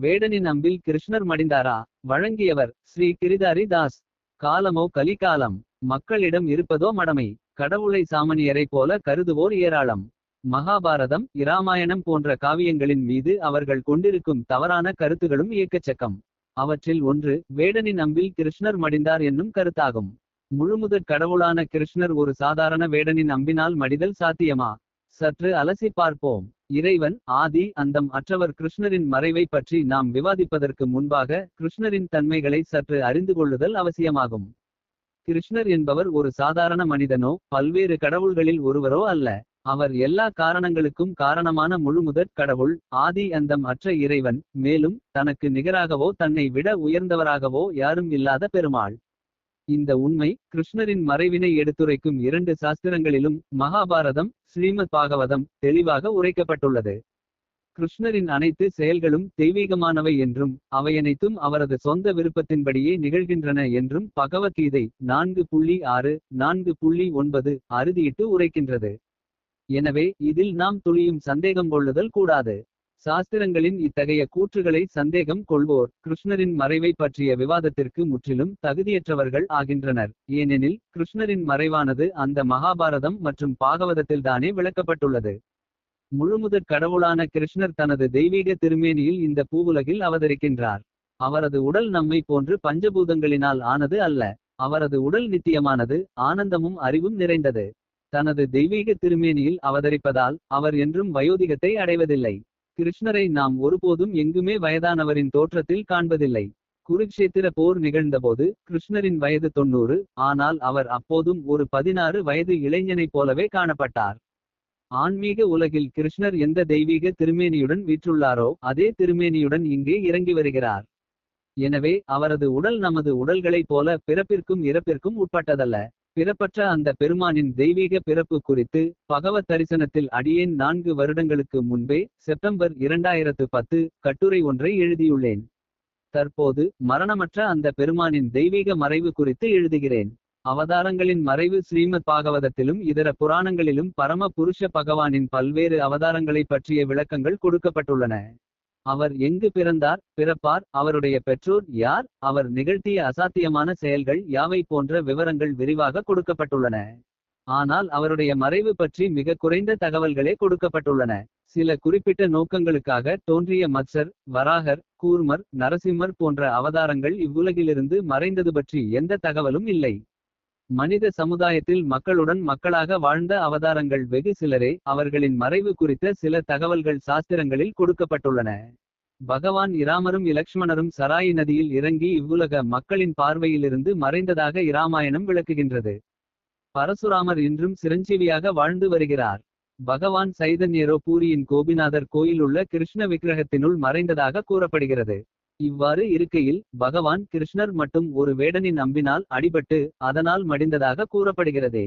வேடனின் அம்பில் கிருஷ்ணர் மடிந்தாரா? வழங்கியவர் ஸ்ரீ கிரிதாரி தாஸ். காலமோ கலிகாலம். மக்களிடம் இருப்பதோ மடமை. கடவுளை சாமணியரை போல கருதுவோர் ஏராளம். மகாபாரதம் இராமாயணம் போன்ற காவியங்களின் மீது அவர்கள் கொண்டிருக்கும் தவறான கருத்துகளும் இயக்கச்சக்கம். அவற்றில் ஒன்று வேடனின் அம்பில் கிருஷ்ணர் மடிந்தார் என்னும் கருத்தாகும். முழுமுதற் கடவுளான கிருஷ்ணர் ஒரு சாதாரண வேடனின் அம்பினால் மடிதல் சாத்தியமா? சற்று அலசி பார்ப்போம். இறைவன் ஆதி அந்தம் அற்றவர் கிருஷ்ணரின் மறைவை பற்றி நாம் விவாதிப்பதற்கு முன்பாக கிருஷ்ணரின் தன்மைகளை சற்று அறிந்து கொள்ளுதல் அவசியமாகும். கிருஷ்ணர் என்பவர் ஒரு சாதாரண மனிதனோ பல்வேறு கடவுள்களில் ஒருவரோ அல்ல. அவர் எல்லா காரணங்களுக்கும் காரணமான முழுமுதற் கடவுள் ஆதி அந்தம் அற்ற இறைவன் மேலும் தனக்கு நிகராகவோ தன்னை விட உயர்ந்தவராகவோ யாரும் இல்லாத பெருமாள். இந்த உண்மை கிருஷ்ணரின் மறைவினை எடுத்துரைக்கும் இரண்டு சாஸ்திரங்களிலும் மகாபாரதம் ஸ்ரீமத் பாகவதம் தெளிவாக உரைக்கப்பட்டுள்ளது. கிருஷ்ணரின் அனைத்து செயல்களும் தெய்வீகமானவை என்றும் அவையனைத்தும் அவரது சொந்த விருப்பத்தின்படியே நிகழ்கின்றன என்றும் பகவத்கீதை நான்கு புள்ளி ஆறு நான்கு புள்ளி ஒன்பது அறுதியிட்டு உரைக்கின்றது. எனவே இதில் நாம் துளியும் சந்தேகம் கொள்ளுதல் கூடாது. சாஸ்திரங்களின் இத்தகைய கூற்றுகளை சந்தேகம் கொள்வோர். கிருஷ்ணரின் மறைவை பற்றிய விவாதத்திற்கு முற்றிலும் தகுதியற்றவர்கள் ஆகின்றனர். ஏனெனில் கிருஷ்ணரின் மறைவானது அந்த மகாபாரதம் மற்றும் பாகவதத்தில்தானே விளக்கப்பட்டுள்ளது. முழுமுதற் கடவுளான கிருஷ்ணர் தனது தெய்வீக திருமேனியில் இந்த பூவுலகில் அவதரிக்கின்றார். அவரது உடல் நம்மை போன்று பஞ்சபூதங்களினால் ஆனது அல்ல. அவரது உடல் நித்தியமானது ஆனந்தமும் அறிவும் நிறைந்தது. தனது தெய்வீக திருமேனியில் அவதரிப்பதால் அவர் என்றும் வயோதிகத்தை அடைவதில்லை. கிருஷ்ணரை நாம் ஒருபோதும் எங்குமே வயதானவரின் தோற்றத்தில் காண்பதில்லை. குருக்ஷேத்திர போர் நிகழ்ந்தபோது கிருஷ்ணரின் வயது தொண்ணூறு ஆனால் அவர் அப்போதும் ஒரு பதினாறு வயது இளைஞனைப் போலவே காணப்பட்டார். ஆன்மீக உலகில் கிருஷ்ணர் எந்த தெய்வீக திருமேனியுடன் வீற்றுள்ளாரோ அதே திருமேனியுடன் இங்கே இறங்கி வருகிறார். எனவே அவரது உடல் நமது உடல்களைப் போல பிறப்பிற்கும் இறப்பிற்கும் உட்பட்டதல்ல. பிறப்பற்ற அந்த பெருமானின் தெய்வீக பிறப்பு குறித்து பகவத் தரிசனத்தில் அடியேன் நான்கு வருடங்களுக்கு முன்பே செப்டம்பர் இரண்டாயிரத்து பத்து கட்டுரை ஒன்றை எழுதியுள்ளேன். தற்போது மரணமற்ற அந்த பெருமானின் தெய்வீக மறைவு குறித்து எழுதுகிறேன். அவதாரங்களின் மறைவு ஸ்ரீமத் பாகவதத்திலும் இதர புராணங்களிலும் பரம புருஷ பகவானின் பல்வேறு அவதாரங்களைப் பற்றிய விளக்கங்கள் கொடுக்கப்பட்டுள்ளன. அவர் எங்கு பிறந்தார் பிறப்பார் அவருடைய பெற்றோர் யார் அவர் நிகழ்த்திய அசாத்தியமான செயல்கள் யாவை போன்ற விவரங்கள் விரிவாக கொடுக்கப்பட்டுள்ளன. ஆனால் அவருடைய மறைவு பற்றி மிக குறைந்த தகவல்களே கொடுக்கப்பட்டுள்ளன. சில குறிப்பிட்ட நோக்கங்களுக்காக தோன்றிய மத்சர் வராகர் கூர்மர் நரசிம்மர் போன்ற அவதாரங்கள் இவ்வுலகிலிருந்து மறைந்தது பற்றி எந்த தகவலும் இல்லை. மனித சமுதாயத்தில் மக்களுடன் மக்களாக வாழ்ந்த அவதாரங்கள் வெகு சிலரே அவர்களின் மறைவு குறித்த சில தகவல்கள் சாஸ்திரங்களில் கொடுக்கப்பட்டுள்ளன. பகவான் இராமரும் இலக்ஷ்மணரும் சராயி நதியில் இறங்கி இவ்வுலக மக்களின் பார்வையிலிருந்து மறைந்ததாக இராமாயணம் விளக்குகின்றது. பரசுராமர் இன்றும் சிரஞ்சீவியாக வாழ்ந்து வருகிறார். பகவான் சைதன்யரோ பூரியின் கோபிநாதர் கோயிலுள்ள கிருஷ்ண விக்கிரகத்தினுள் மறைந்ததாக கூறப்படுகிறது. இவ்வாறு இருக்கையில் பகவான் கிருஷ்ணர் மட்டும் ஒரு வேடனின் அம்பினால் அடிபட்டு அதனால் மடிந்ததாக கூறப்படுகிறதே.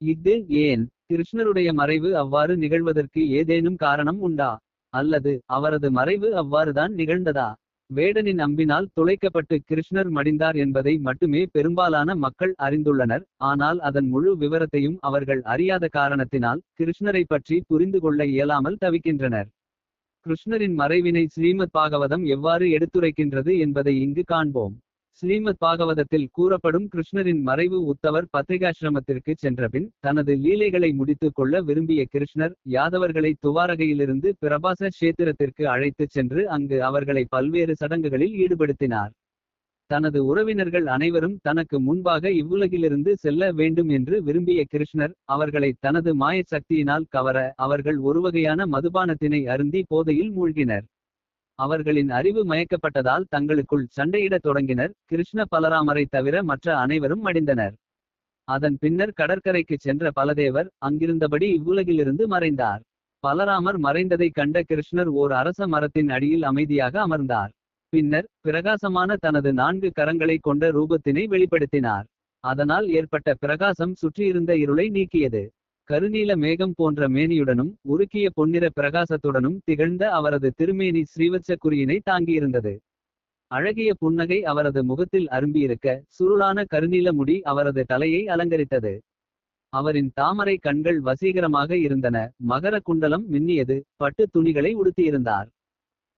இது ஏன்? கிருஷ்ணருடைய மறைவு அவ்வாறு நிகழ்வதற்கு ஏதேனும் காரணம் உண்டா? அல்லது அவரது மறைவு அவ்வாறுதான் நிகழ்ந்ததா? வேடனின் அம்பினால் துளைக்கப்பட்டு கிருஷ்ணர் மடிந்தார் என்பதை மட்டுமே பெரும்பாலான மக்கள் அறிந்துள்ளனர். ஆனால் அதன் முழு விவரத்தையும் அவர்கள் அறியாத காரணத்தினால் கிருஷ்ணரை பற்றி புரிந்து கொள்ள இயலாமல் தவிக்கின்றனர். கிருஷ்ணரின் மறைவினை ஸ்ரீமத் பாகவதம் எவ்வாறு எடுத்துரைக்கின்றது என்பதை இங்கு காண்போம். ஸ்ரீமத் பாகவதத்தில் கூறப்படும் கிருஷ்ணரின் மறைவு உத்தவர் பத்திரிகாசிரமத்திற்கு சென்றபின் தனது லீலைகளை முடித்துக் கொள்ள விரும்பிய கிருஷ்ணர் யாதவர்களை துவாரகையிலிருந்து பிரபாச கஷேத்திரத்திற்கு அழைத்துச் சென்று அங்கு அவர்களை பல்வேறு சடங்குகளில் ஈடுபடுத்தினார். தனது உறவினர்கள் அனைவரும் தனக்கு முன்பாக இவ்வுலகிலிருந்து செல்ல வேண்டும் என்று விரும்பிய கிருஷ்ணர் அவர்களை தனது மாய சக்தியினால் கவர அவர்கள் ஒருவகையான மதுபானத்தினை அருந்தி போதையில் மூழ்கினர். அவர்களின் அறிவு மயக்கப்பட்டதால் தங்களுக்குள் சண்டையிடத் தொடங்கினர். கிருஷ்ண பலராமரை தவிர மற்ற அனைவரும் மடிந்தனர். அதன் பின்னர் கடற்கரைக்கு சென்ற பலதேவர் அங்கிருந்தபடி இவ்வுலகிலிருந்து மறைந்தார். பலராமர் மறைந்ததைக் கண்ட கிருஷ்ணர் ஓர் அரச மரத்தின் அடியில் அமைதியாக அமர்ந்தார். பின்னர் பிரகாசமான தனது நான்கு கரங்களை கொண்ட ரூபத்தினை வெளிப்படுத்தினார். அதனால் ஏற்பட்ட பிரகாசம் சுற்றியிருந்த இருளை நீக்கியது. கருநீல மேகம் போன்ற மேனியுடனும் உருக்கிய பொன்னிற பிரகாசத்துடனும் திகழ்ந்த அவரது திருமேனி ஸ்ரீவத்ச குறியினை தாங்கியிருந்தது. அழகிய புன்னகை அவரது முகத்தில் அரும்பியிருக்க சுருளான கருநீல முடி அவரது தலையை அலங்கரித்தது. அவரின் தாமரை கண்கள் வசீகரமாக இருந்தன. மகர குண்டலம் மின்னியது. பட்டு துணிகளை உடுத்தியிருந்தார்.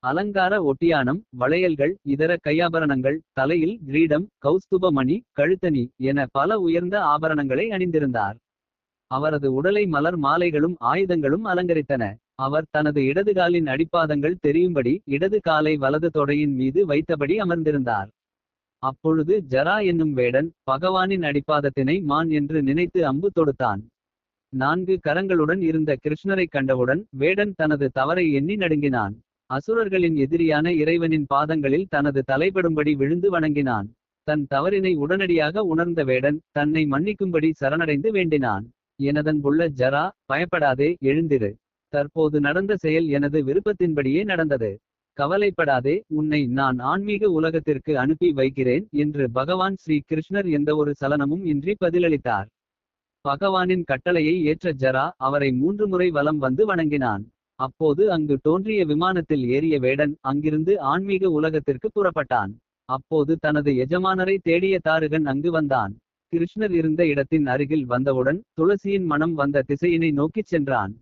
அலங்கார ஒட்டியானம் வளையல்கள் இதர கையாபரணங்கள் தலையில் கிரீடம் கௌஸ்துப மணி கழுத்தணி என பல உயர்ந்த ஆபரணங்களை அணிந்திருந்தார். அவரது உடலை மலர் மாலைகளும் ஆயுதங்களும் அலங்கரித்தன. அவர் தனது இடதுகாலின் அடிப்பாதங்கள் தெரியும்படி இடது காலை வலது தொடையின் மீது வைத்தபடி அமர்ந்திருந்தார். அப்பொழுது ஜரா என்னும் வேடன் பகவானின் அடிப்பாதத்தினை மான் என்று நினைத்து அம்பு தொடுத்தான். நான்கு கரங்களுடன் இருந்த கிருஷ்ணரைக் கண்டவுடன் வேடன் தனது தவறை எண்ணி நடுங்கினான். அசுரர்களின் எதிரியான இறைவனின் பாதங்களில் தனது தலைபடும்படி விழுந்து வணங்கினான். தன் தவறினை உடனடியாக உணர்ந்த வேடன் தன்னை மன்னிக்கும்படி சரணடைந்து வேண்டினான். எனதன்புள்ள ஜரா பயப்படாதே எழுந்திரு. தற்போது நடந்த செயல் எனது விருப்பத்தின்படியே நடந்தது. கவலைப்படாதே உன்னை நான் ஆன்மீக உலகத்திற்கு அனுப்பி வைக்கிறேன் என்று பகவான் ஸ்ரீ கிருஷ்ணர் எந்த ஒரு சலனமும் இன்றி பதிலளித்தார். பகவானின் கட்டளையை ஏற்ற ஜரா அவரை மூன்று முறை வலம் வந்து வணங்கினான். அப்போது அங்கு தோன்றிய விமானத்தில் ஏறிய வேடன் அங்கிருந்து ஆன்மீக உலகத்திற்கு புறப்பட்டான். அப்போது தனது எஜமானரை தேடிய தாருகன் அங்கு வந்தான். கிருஷ்ணர் இருந்த இடத்தின் அருகில் வந்தவுடன் துளசியின் மனம் வந்த திசையினை நோக்கிச் சென்றான்.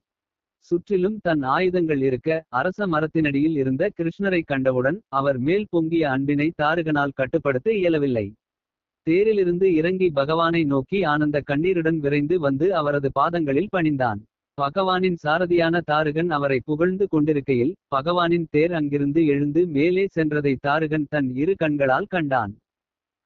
சுற்றிலும் தன் ஆயுதங்கள் இருக்க அரச மரத்தினடியில் இருந்த கிருஷ்ணரை கண்டவுடன் அவர் மேல் பொங்கிய அன்பினை தாருகனால் கட்டுப்படுத்த இயலவில்லை. தேரிலிருந்து இறங்கி பகவானை நோக்கி ஆனந்த கண்ணீருடன் விரைந்து வந்து அவரது பாதங்களில் பணிந்தான். பகவானின் சாரதியான தாருகன் அவரை புகழ்ந்து கொண்டிருக்கையில் பகவானின் தேர் அங்கிருந்து எழுந்து மேலே சென்றதை தாருகன் தன் இரு கண்களால் கண்டான்.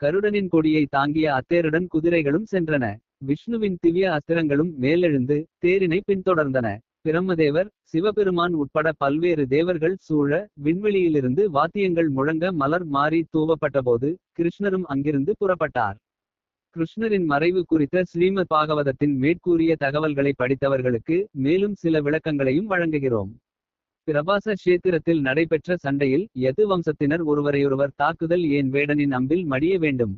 கருடனின் கொடியை தாங்கிய அத்தேருடன் குதிரைகளும் சென்றன. விஷ்ணுவின் திவ்ய அஸ்திரங்களும் மேலெழுந்து தேரினை பின்தொடர்ந்தன. பிரம்மதேவர் சிவபெருமான் உட்பட பல்வேறு தேவர்கள் சூழ விண்வெளியிலிருந்து வாத்தியங்கள் முழங்க மலர் மாறி தூவப்பட்டபோது கிருஷ்ணரும் அங்கிருந்து புறப்பட்டார். கிருஷ்ணரின் மறைவு குறித்த ஸ்ரீமத் பாகவதத்தின் மேற்கூறிய தகவல்களை படித்தவர்களுக்கு மேலும் சில விளக்கங்களையும் வழங்குகிறோம். பிரபாச கஷேத்திரத்தில் நடைபெற்ற சண்டையில் யது வம்சத்தினர் ஒருவரையொருவர் தாக்குதல் ஏன் வேடனின் அம்பில் மடிய வேண்டும்?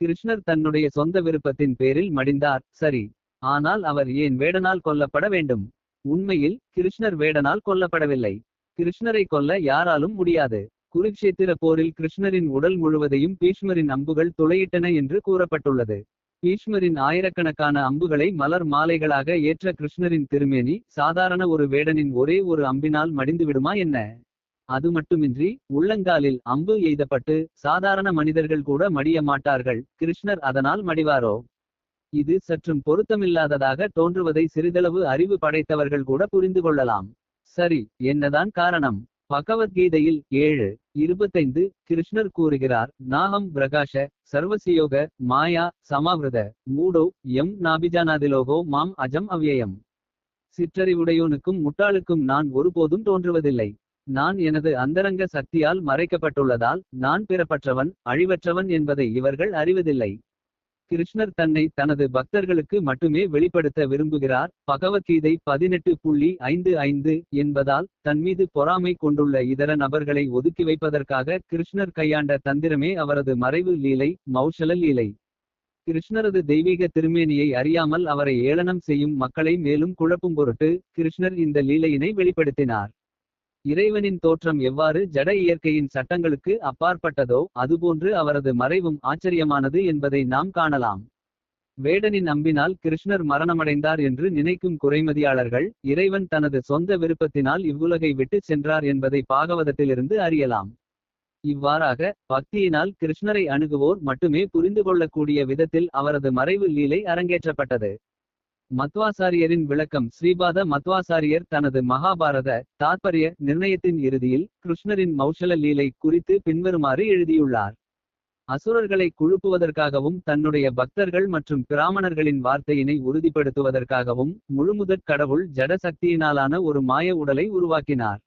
கிருஷ்ணர் தன்னுடைய சொந்த விருப்பத்தின் பேரில் மடிந்தார் சரி. ஆனால் அவர் ஏன் வேடனால் கொல்லப்பட வேண்டும்? உண்மையில் கிருஷ்ணர் வேடனால் கொல்லப்படவில்லை. கிருஷ்ணரை கொல்ல யாராலும் முடியாது. குருக்ஷேத்திர போரில் கிருஷ்ணரின் உடல் முழுவதையும் பீஷ்மரின் அம்புகள் துளையிட்டன என்று கூறப்பட்டுள்ளது. பீஷ்மரின் ஆயிரக்கணக்கான அம்புகளை மலர் மாலைகளாக ஏற்ற கிருஷ்ணரின் திருமேனி சாதாரண ஒரு வேடனின் ஒரே ஒரு அம்பினால் மடிந்து விடுமா என்ன? அது மட்டுமின்றி உள்ளங்காலில் அம்பு எய்தப்பட்டு சாதாரண மனிதர்கள் கூட மடிய மாட்டார்கள் கிருஷ்ணர் அதனால் மடிவாரோ? இது சற்றும் பொருத்தமில்லாததாக தோன்றுவதை சிறிதளவு அறிவு படைத்தவர்கள் கூட புரிந்து கொள்ளலாம். சரி என்னதான் காரணம்? பகவத்கீதையில் ஏழு இருபத்தைந்து கிருஷ்ணர் கூறுகிறார் நாகம் பிரகாஷ சர்வசியோக மாயா சமாவிரத மூடோ எம் நாபிஜானாதிலோகோ மாம் அஜம் அவ்யயம். சிற்றறிவுடையோனுக்கும் முட்டாளுக்கும் நான் ஒருபோதும் தோன்றுவதில்லை. நான் எனது அந்தரங்க சக்தியால் மறைக்கப்பட்டுள்ளதால் நான் பிறப்பற்றவன் அழிவற்றவன் என்பதை இவர்கள் அறிவதில்லை. கிருஷ்ணர் தன்னை தனது பக்தர்களுக்கு மட்டுமே வெளிப்படுத்த விரும்புகிறார். பகவத்கீதை பதினெட்டு புள்ளி ஐந்து ஐந்து என்பதால் தன்மீது பொறாமை கொண்டுள்ள இதர நபர்களை ஒதுக்கி வைப்பதற்காக கிருஷ்ணர் கையாண்ட தந்திரமே அவரது மறைவு லீலை மௌஷல லீலை. கிருஷ்ணரது தெய்வீக திருமேனியை அறியாமல் அவரை ஏளனம் செய்யும் மக்களை மேலும் குழப்பும் பொருட்டு கிருஷ்ணர் இந்த லீலையினை வெளிப்படுத்தினார். இறைவனின் தோற்றம் எவ்வாறு ஜட இயற்கையின் சட்டங்களுக்கு அப்பாற்பட்டதோ அதுபோன்று அவரது மறைவும் ஆச்சரியமானது என்பதை நாம் காணலாம். வேடனின் அம்பினால் கிருஷ்ணர் மரணமடைந்தார் என்று நினைக்கும் குறைமதியாளர்கள் இறைவன் தனது சொந்த விருப்பத்தினால் இவ்வுலகை விட்டு சென்றார் என்பதை பாகவதத்திலிருந்து அறியலாம். இவ்வாறாக பக்தியினால் கிருஷ்ணரை அணுகுவோர் மட்டுமே புரிந்து கொள்ளக்கூடிய விதத்தில் அவரது மறைவு லீலை அரங்கேற்றப்பட்டது. மத்வாசாரியரின் விளக்கம் ஸ்ரீபாத மத்வாசாரியர் தனது மகாபாரத தாத்பரிய நிர்ணயத்தின் இறுதியில் கிருஷ்ணரின் மௌஷல லீலை குறித்து பின்வருமாறு எழுதியுள்ளார். அசுரர்களை குழுப்புவதற்காகவும் தன்னுடைய பக்தர்கள் மற்றும் பிராமணர்களின் வார்த்தையினை உறுதிப்படுத்துவதற்காகவும் முழுமுதற் கடவுள் ஜட சக்தியினாலான ஒரு மாய உடலை உருவாக்கினார்.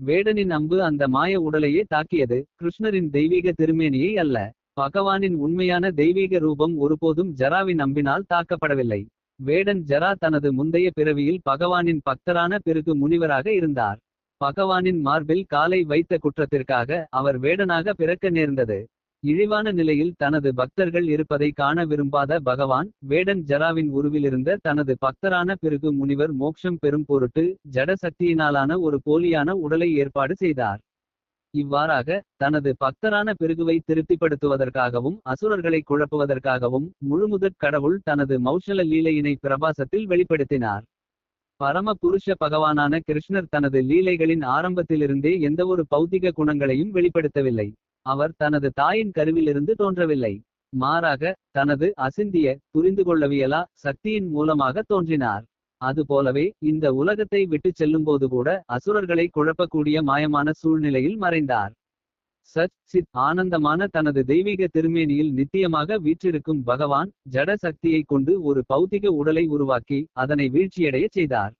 வேடனின் அம்பு அந்த மாய உடலையே தாக்கியது கிருஷ்ணரின் தெய்வீக திருமேனியை அல்ல. பகவானின் உண்மையான தெய்வீக ரூபம் ஒருபோதும் ஜராவின் அம்பினால் தாக்கப்படவில்லை. வேடன் ஜரா தனது முந்தைய பிறவியில் பகவானின் பக்தரான பிறகு முனிவராக இருந்தார். பகவானின் மார்பில் காலை வைத்த குற்றத்திற்காக அவர் வேடனாக பிறக்க நேர்ந்தது. இழிவான நிலையில் தனது பக்தர்கள் இருப்பதை காண விரும்பாத பகவான் வேடன் ஜராவின் உருவிலிருந்த தனது பக்தரான பிறகு முனிவர் மோட்சம் பெறும் பொருட்டு ஜட சக்தியினாலான ஒரு போலியான உடலை ஏற்பாடு செய்தார். இவ்வாறாக தனது பக்தரான பிறகுவை திருப்திப்படுத்துவதற்காகவும் அசுரர்களை குழப்புவதற்காகவும் முழுமுதற் கடவுள் தனது மௌஷல லீலையினை பிரபாசத்தில் வெளிப்படுத்தினார் பரம புருஷ பகவானான கிருஷ்ணர் தனது லீலைகளின் ஆரம்பத்திலிருந்தே எந்தவொரு பௌத்திக குணங்களையும் வெளிப்படுத்தவில்லை. அவர் தனது தாயின் கருவிலிருந்து தோன்றவில்லை. மாறாக தனது அசிந்திய புரிந்துகொள்ளவியலா சக்தியின் மூலமாக தோன்றினார். அதுபோலவே இந்த உலகத்தை விட்டுச் செல்லும்போது கூட அசுரர்களை குழப்பக்கூடிய மாயமான சூழ்நிலையில் மறைந்தார். சத் சித் ஆனந்தமான தனது தெய்வீக திருமேனியில் நித்தியமாக வீற்றிருக்கும் பகவான் ஜட சக்தியைக் கொண்டு ஒரு பௌத்திக உடலை உருவாக்கி அதனை வீழ்ச்சியடைய செய்தார்.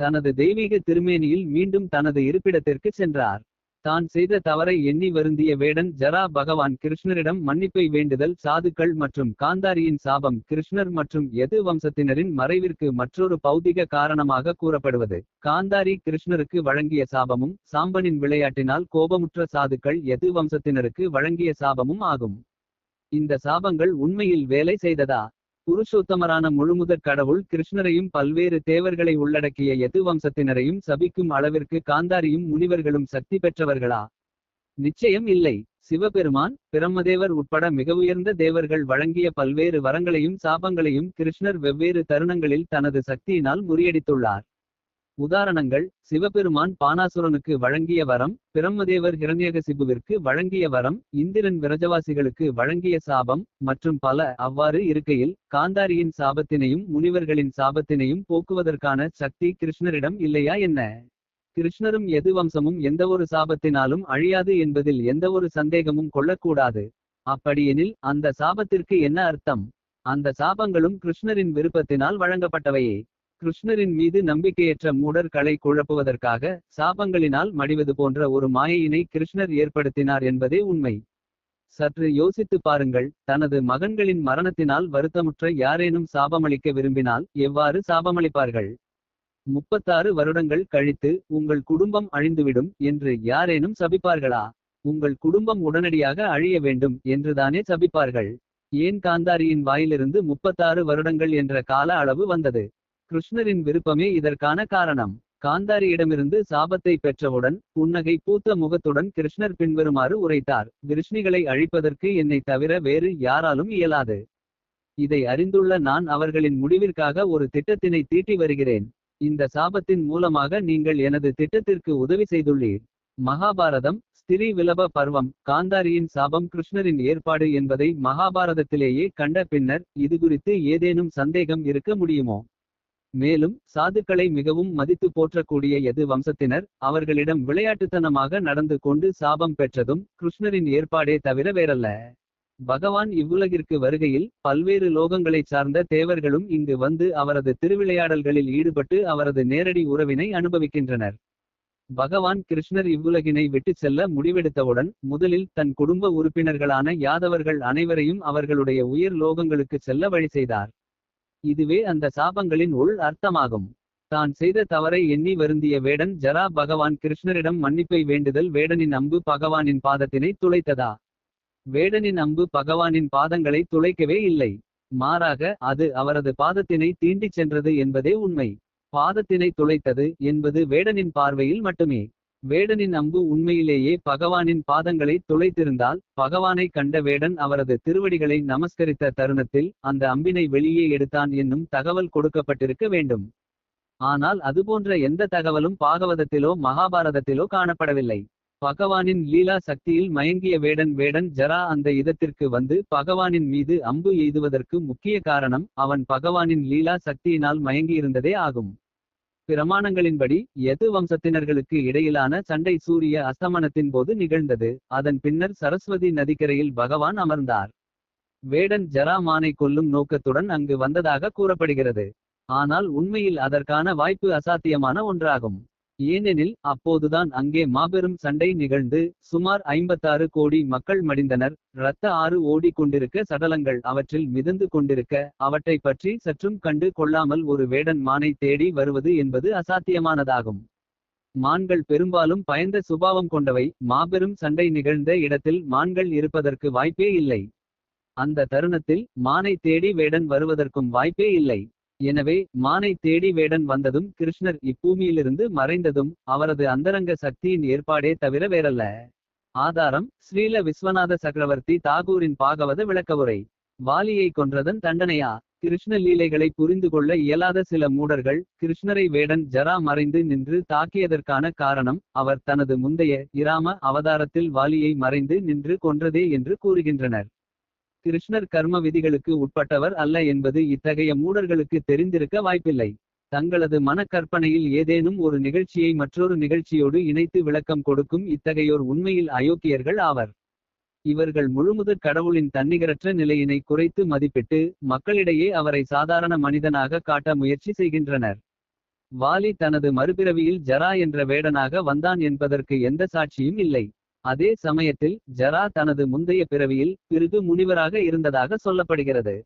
தனது தெய்வீக திருமேனியில் மீண்டும் தனது இருப்பிடத்திற்கு சென்றார். தான் செய்த தவறை எண்ணி வருந்திய வேடன் ஜரா பகவான் கிருஷ்ணரிடம் மன்னிப்பை வேண்டுதல் சாதுக்கள் மற்றும் காந்தாரியின் சாபம் கிருஷ்ணர் மற்றும் எது வம்சத்தினரின் மறைவிற்கு மற்றொரு பௌதிக காரணமாக கூறப்படுவது. காந்தாரி கிருஷ்ணருக்கு வழங்கிய சாபமும் சாம்பனின் விளையாட்டினால் கோபமுற்ற சாதுக்கள் எது வம்சத்தினருக்கு வழங்கிய சாபமும் ஆகும். இந்த சாபங்கள் உண்மையில் வேலை செய்ததா. புருஷோத்தமரான முழுமுதற் கடவுள் கிருஷ்ணரையும் பல்வேறு தேவர்களை உள்ளடக்கிய எது வம்சத்தினரையும் சபிக்கும் அளவிற்கு காந்தாரியும் முனிவர்களும் சக்தி பெற்றவர்களா. நிச்சயம் இல்லை. சிவபெருமான் பிரம்மதேவர் உட்பட மிக உயர்ந்த தேவர்கள் வழங்கிய பல்வேறு வரங்களையும் சாபங்களையும் கிருஷ்ணர் வெவ்வேறு தருணங்களில் தனது சக்தியினால் முறியடித்துள்ளார். உதாரணங்கள் சிவபெருமான் பானாசுரனுக்கு வழங்கிய வரம் பிரம்மதேவர் ஹிரண்யகசிபுவிற்கு வழங்கிய வரம் இந்திரன் விரஜவாசிகளுக்கு வழங்கிய சாபம் மற்றும் பல அவ்வாறு இருக்கையில் காந்தாரியின் சாபத்தினையும் முனிவர்களின் சாபத்தினையும் போக்குவதற்கான சக்தி கிருஷ்ணரிடம் இல்லையா என்ன. கிருஷ்ணரும் எது வம்சமும் எந்தவொரு சாபத்தினாலும் அழியாது என்பதில் எந்தவொரு சந்தேகமும் கொள்ளக்கூடாது. அப்படியெனில் அந்த சாபத்திற்கு என்ன அர்த்தம். அந்த சாபங்களும் கிருஷ்ணரின் விருப்பத்தினால் வழங்கப்பட்டவையே. கிருஷ்ணரின் மீது நம்பிக்கையற்ற மூடர் களை குழப்புவதற்காக சாபங்களினால் மடிவது போன்ற ஒரு மாயையினை கிருஷ்ணர் ஏற்படுத்தினார் என்பதே உண்மை. சற்று யோசித்துப் பாருங்கள் தனது மகன்களின் மரணத்தினால் வருத்தமுற்ற யாரேனும் சாபமளிக்க விரும்பினால் எவ்வாறு சாபமளிப்பார்கள். முப்பத்தாறு வருடங்கள் கழித்து உங்கள் குடும்பம் அழிந்துவிடும் என்று யாரேனும் சபிப்பார்களா. உங்கள் குடும்பம் உடனடியாக அழிய வேண்டும் என்றுதானே சபிப்பார்கள். ஏன் காந்தாரியின் வாயிலிருந்து முப்பத்தாறு வருடங்கள் என்ற கால அளவு வந்தது. கிருஷ்ணரின் விருப்பமே இதற்கான காரணம். காந்தாரியிடமிருந்து சாபத்தை பெற்றவுடன் புன்னகை பூத்த முகத்துடன் கிருஷ்ணர் பின்வருமாறு உரைத்தார். விருஷ்ணிகளை அழிப்பதற்கு என்னை தவிர வேறு யாராலும் இயலாது. இதை அறிந்துள்ள நான் அவர்களின் முடிவிற்காக ஒரு திட்டத்தினை தீட்டி வருகிறேன். இந்த சாபத்தின் மூலமாக நீங்கள் எனது திட்டத்திற்கு உதவி செய்துள்ளீர். மகாபாரதம் ஸ்திரீ விலப பர்வம் காந்தாரியின் சாபம் கிருஷ்ணரின் ஏற்பாடு என்பதை மகாபாரதத்திலேயே கண்ட பின்னர் இது குறித்து ஏதேனும் சந்தேகம் இருக்க முடியுமோ. மேலும் சாதுக்களை மிகவும் மதித்து போற்றக்கூடிய எது வம்சத்தினர் அவர்களிடம் விளையாட்டுத்தனமாக நடந்து கொண்டு சாபம் பெற்றதும் கிருஷ்ணரின் ஏற்பாடே தவிர வேறல்ல. பகவான் இவ்வுலகிற்கு வருகையில் பல்வேறு லோகங்களைச் சார்ந்த தேவர்களும் இங்கு வந்து அவரது திருவிளையாடல்களில் ஈடுபட்டு அவரது நேரடி உறவினை அனுபவிக்கின்றனர். பகவான் கிருஷ்ணர் இவ்வுலகினை விட்டுச் செல்ல முடிவெடுத்தவுடன் முதலில் தன் குடும்ப உறுப்பினர்களான யாதவர்கள் அனைவரையும் அவர்களுடைய உயர் லோகங்களுக்குச் செல்ல வழி செய்தார். இதுவே அந்த சாபங்களின் உள் அர்த்தமாகும். தான் செய்த தவறை எண்ணி வருந்திய வேடன் ஜரா பகவான் கிருஷ்ணரிடம் மன்னிப்பை வேண்டுதல் வேடனின் அம்பு பகவானின் பாதத்தினை துளைத்ததா. வேடனின் அம்பு பகவானின் பாதங்களை துளைக்கவே இல்லை. மாறாக அது அவரது பாதத்தினை தீண்டிச் சென்றது என்பதே உண்மை. பாதத்தினை துளைத்தது என்பது வேடனின் பார்வையில் மட்டுமே. வேடனின் அம்பு உண்மையிலேயே பகவானின் பாதங்களை துளைத்திருந்தால் பகவானை கண்ட வேடன் அவரது திருவடிகளை நமஸ்கரித்த தருணத்தில் அந்த அம்பினை வெளியே எடுத்தான் என்னும் தகவல் கொடுக்கப்பட்டிருக்க வேண்டும். ஆனால் அதுபோன்ற எந்த தகவலும் பாகவதத்திலோ மகாபாரதத்திலோ காணப்படவில்லை. பகவானின் லீலா சக்தியில் மயங்கிய வேடன் வேடன் ஜரா அந்த இதத்திற்கு வந்து பகவானின் மீது அம்பு எய்துவதற்கு முக்கிய காரணம் அவன் பகவானின் லீலா சக்தியினால் மயங்கியிருந்ததே ஆகும். பிரமாணங்களின்படி எது வம்சத்தினர்களுக்கு இடையிலான சண்டை சூரிய அஸ்தமனத்தின் போது நிகழ்ந்தது அதன் பின்னர் சரஸ்வதி நதிக்கரையில் பகவான் அமர்ந்தார். வேடன் ஜராமானை கொல்லும் நோக்கத்துடன் அங்கு வந்ததாக கூறப்படுகிறது. ஆனால் உண்மையில் அதற்கான வாய்ப்பு அசாத்தியமான ஒன்றாகும். ஏனெனில் அப்போதுதான் அங்கே மாபெரும் சண்டை நிகழ்ந்து சுமார் 56 கோடி மக்கள் மடிந்தனர். இரத்த ஆறு ஓடிக் கொண்டிருக்க சடலங்கள் அவற்றில் மிதந்து கொண்டிருக்க அவற்றைப் பற்றி சற்றும் கண்டு கொள்ளாமல் ஒரு வேடன் மானை தேடி வருவது என்பது அசாத்தியமானதாகும். மான்கள் பெரும்பாலும் பயந்த சுபாவம் கொண்டவை மாபெரும் சண்டை நிகழ்ந்த இடத்தில் மான்கள் இருப்பதற்கு வாய்ப்பே இல்லை. அந்த தருணத்தில் மானை தேடி வேடன் வருவதற்கும் வாய்ப்பே இல்லை. எனவே மானை தேடி வேடன் வந்ததும் கிருஷ்ணர் இப்பூமியிலிருந்து மறைந்ததும் அவரது அந்தரங்க சக்தியின் ஏற்பாடே தவிர வேறல்ல. ஆதாரம் ஸ்ரீல விஸ்வநாத சக்கரவர்த்தி தாகூரின் பாகவத விளக்கவுரை. வாலியை கொன்றதன் தண்டனையா கிருஷ்ண லீலைகளை புரிந்து கொள்ள இயலாத சில மூடர்கள் கிருஷ்ணரை வேடன் ஜரா மறைந்து நின்று தாக்கியதற்கான காரணம் அவர் தனது முந்தைய இராம அவதாரத்தில் வாலியை மறைந்து நின்று கொன்றதே என்று கூறுகின்றனர் கிருஷ்ணர் கர்ம விதிகளுக்கு உட்பட்டவர் அல்ல என்பது இத்தகைய மூடர்களுக்கு தெரிந்திருக்க வாய்ப்பில்லை. தங்களது மனக்கற்பனையில் ஏதேனும் ஒரு நிகழ்ச்சியை மற்றொரு நிகழ்ச்சியோடு இணைத்து விளக்கம் கொடுக்கும் இத்தகையோர் உண்மையில் அயோக்கியர்கள் ஆவர். இவர்கள் முழுமுதற் கடவுளின் தன்னிகரற்ற நிலையினை குறைத்து மதிப்பிட்டு மக்களிடையே அவரை சாதாரண மனிதனாக காட்ட முயற்சி செய்கின்றனர். வாலி தனது மறுபிறவியில் ஜரா என்ற வேடனாக வந்தான் என்பதற்கு எந்த சாட்சியும் இல்லை. அதே சமயத்தில் ஜரா தனது முந்தைய பிறவியில் பிறகு முனிவராக இருந்ததாக சொல்லப்படுகிறது.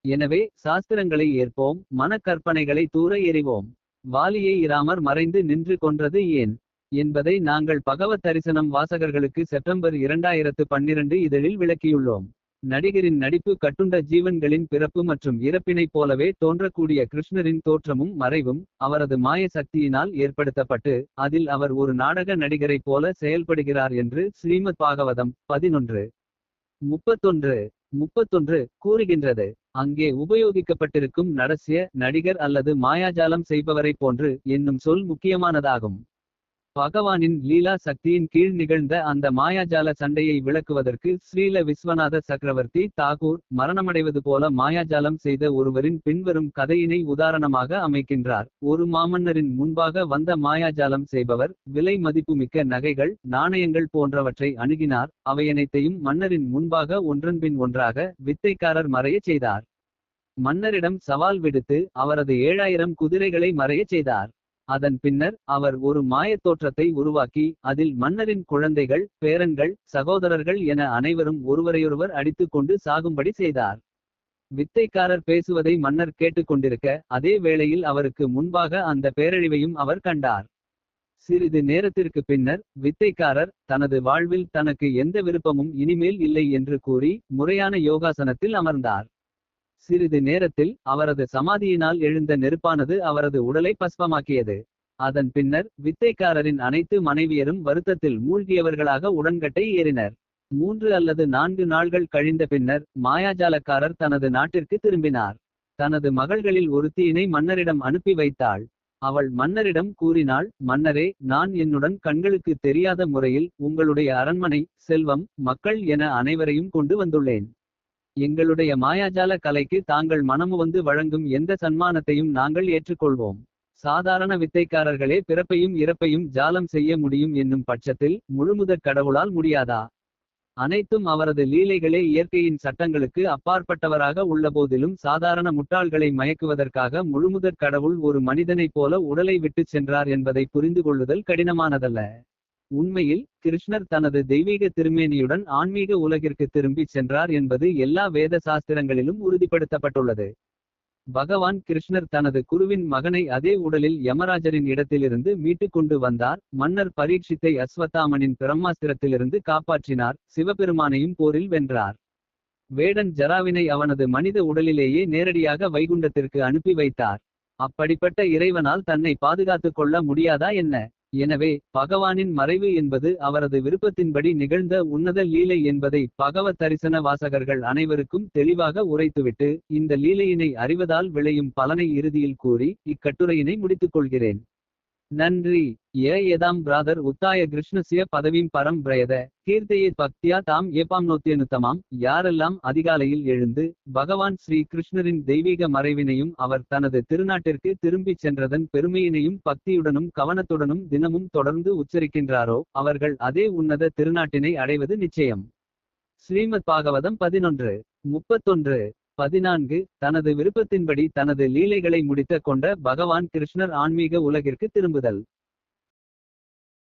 எனவே சாஸ்திரங்களை ஏற்போம் மனக்கற்பனைகளை தூர எறிவோம். வாலியை இராமர் மறைந்து நின்று கொன்றது ஏன்? என்பதை நாங்கள் பகவத் தரிசனம் வாசகர்களுக்கு செப்டம்பர் இரண்டாயிரத்து பன்னிரண்டு இதழில் விளக்கியுள்ளோம். நடிகரின் நடிப்பு கட்டுண்ட ஜீவன்களின் பிறப்பு மற்றும் இறப்பினைப் போலவே தோன்றக்கூடிய கிருஷ்ணரின் தோற்றமும் மறைவும் அவரது மாய சக்தியினால் ஏற்படுத்தப்பட்டு அதில் அவர் ஒரு நாடக நடிகரைப் போல செயல்படுகிறார் என்று ஸ்ரீமத் பாகவதம் பதினொன்று முப்பத்தொன்று முப்பத்தொன்று கூறுகின்றது. அங்கே உபயோகிக்கப்பட்டிருக்கும் நடசிய நடிகர் அல்லது மாயாஜாலம் செய்பவரைப் போன்று என்னும் சொல் முக்கியமானதாகும். பகவானின் லீலா சக்தியின் கீழ் நிகழ்ந்த அந்த மாயாஜால சண்டையை விளக்குவதற்கு ஸ்ரீல விஸ்வநாத சக்கரவர்த்தி தாகூர் மரணமடைவது போல மாயாஜாலம் செய்த ஒருவரின் பின்வரும் கதையினை உதாரணமாக அமைக்கின்றார். ஒரு மாமன்னரின் முன்பாக வந்த மாயாஜாலம் செய்பவர் விலை மதிப்புமிக்க நகைகள் நாணயங்கள் போன்றவற்றை அணுகினார். அவையனைத்தையும் மன்னரின் முன்பாக ஒன்றன்பின் ஒன்றாக வித்தைக்காரர் மறையச் செய்தார். மன்னரிடம் சவால் விடுத்து அவரது ஏழாயிரம் குதிரைகளை மறையச் செய்தார். அதன் பின்னர் அவர் ஒரு மாயத் தோற்றத்தை உருவாக்கி அதில் மன்னரின் குழந்தைகள் பேரன்கள் சகோதரர்கள் என அனைவரும் ஒருவரையொருவர் அடித்துக் கொண்டு சாகும்படி செய்தார். வித்தைக்காரர் பேசுவதை மன்னர் கேட்டுக்கொண்டிருக்க அதே வேளையில் அவருக்கு முன்பாக அந்த பேரழிவையும் அவர் கண்டார். சிறிது நேரத்திற்கு பின்னர் வித்தைக்காரர் தனது வாழ்வில் தனக்கு எந்த விருப்பமும் இனிமேல் இல்லை என்று கூறி முறையான யோகாசனத்தில் அமர்ந்தார். சிறிது நேரத்தில் அவரது சமாதியினால் எழுந்த நெருப்பானது அவரது உடலை பஸ்பமாக்கியது அதன் பின்னர் வித்தைக்காரரின் அனைத்து மனைவியரும் வருத்தத்தில் மூழ்கியவர்களாக உடன்கட்டை ஏறினர். மூன்று அல்லது நான்கு நாள்கள் கழிந்த பின்னர் மாயாஜாலக்காரர் தனது நாட்டிற்கு திரும்பினார். தனது மகள்களில் ஒருத்தியினை மன்னரிடம் அனுப்பி வைத்தாள். அவள் மன்னரிடம் கூறினாள் மன்னரே நான் என்னுடன் கண்களுக்கு தெரியாத முறையில் உங்களுடைய அரண்மனை செல்வம் மக்கள் என அனைவரையும் கொண்டு வந்துள்ளேன். எங்களுடைய மாயாஜால கலைக்கு தாங்கள் மனமுவந்து வழங்கும் எந்த சன்மானத்தையும் நாங்கள் ஏற்றுக்கொள்வோம். சாதாரண வித்தைக்காரர்களே பிறப்பையும் இறப்பையும் ஜாலம் செய்ய முடியும் என்னும் பட்சத்தில் முழுமுதற் கடவுளால் முடியாதா? அனைத்தும் அவரது லீலைகளே இயற்கையின் சட்டங்களுக்கு அப்பாற்பட்டவராக உள்ளபோதிலும் சாதாரண முட்டாள்களை மயக்குவதற்காக முழுமுதற் கடவுள் ஒரு மனிதனைப் போல உடலை விட்டுச் சென்றார் என்பதை புரிந்து கொள்ளுதல் கடினமானதல்ல. உண்மையில் கிருஷ்ணர் தனது தெய்வீக திருமேனியுடன் ஆன்மீக உலகிற்கு திரும்பி சென்றார் என்பது எல்லா வேத சாஸ்திரங்களிலும் உறுதிப்படுத்தப்பட்டுள்ளது. பகவான் கிருஷ்ணர் தனது குருவின் மகனை அதே உடலில் யமராஜரின் இடத்திலிருந்து மீட்டுக் கொண்டு வந்தார். மன்னர் பரீட்சித்தை அஸ்வத்தாமனின் பிரம்மாஸ்திரத்திலிருந்து காப்பாற்றினார். சிவபெருமானையும் போரில் வென்றார். வேடன் ஜராவினை அவனது மனித உடலிலேயே நேரடியாக வைகுண்டத்திற்கு அனுப்பி வைத்தார். அப்படிப்பட்ட இறைவனால் தன்னை பாதுகாத்துக் கொள்ள முடியாதா என்ன? எனவே பகவானின் மறைவு என்பது அவரது விருப்பத்தின்படி நிகழ்ந்த உன்னத லீலை என்பதை பகவத் தரிசன வாசகர்கள் அனைவருக்கும் தெளிவாக உரைத்துவிட்டு இந்த லீலையினை அறிவதால் விளையும் பலனை இறுதியில் கூறி இக்கட்டுரையினை முடித்துக் கொள்கிறேன். நன்றி. ஏ ஏதாம் பிராதர் உத்தாய கிருஷ்ணசிய பதவியும் பரம் பிரயத. கீர்த்தையே பக்தியா தாம் ஏபாம்னோத்தியனுத்தமாம் யாரெல்லாம் அதிகாலையில் எழுந்து பகவான் ஸ்ரீ கிருஷ்ணரின் தெய்வீக மறைவினையும் அவர் தனது திருநாட்டிற்கு திரும்பிச் சென்றதன் பெருமையினையும் பக்தியுடனும் கவனத்துடனும் தினமும் தொடர்ந்து உச்சரிக்கின்றாரோ அவர்கள் அதே உன்னத திருநாட்டினை அடைவது நிச்சயம். ஸ்ரீமத் பாகவதம் பதினொன்று முப்பத்தொன்று. பதினான்கு தனது விருப்பத்தின்படி தனது லீலைகளை முடித்த கொண்ட பகவான் கிருஷ்ணர் ஆன்மீக உலகிற்கு திரும்புதல்.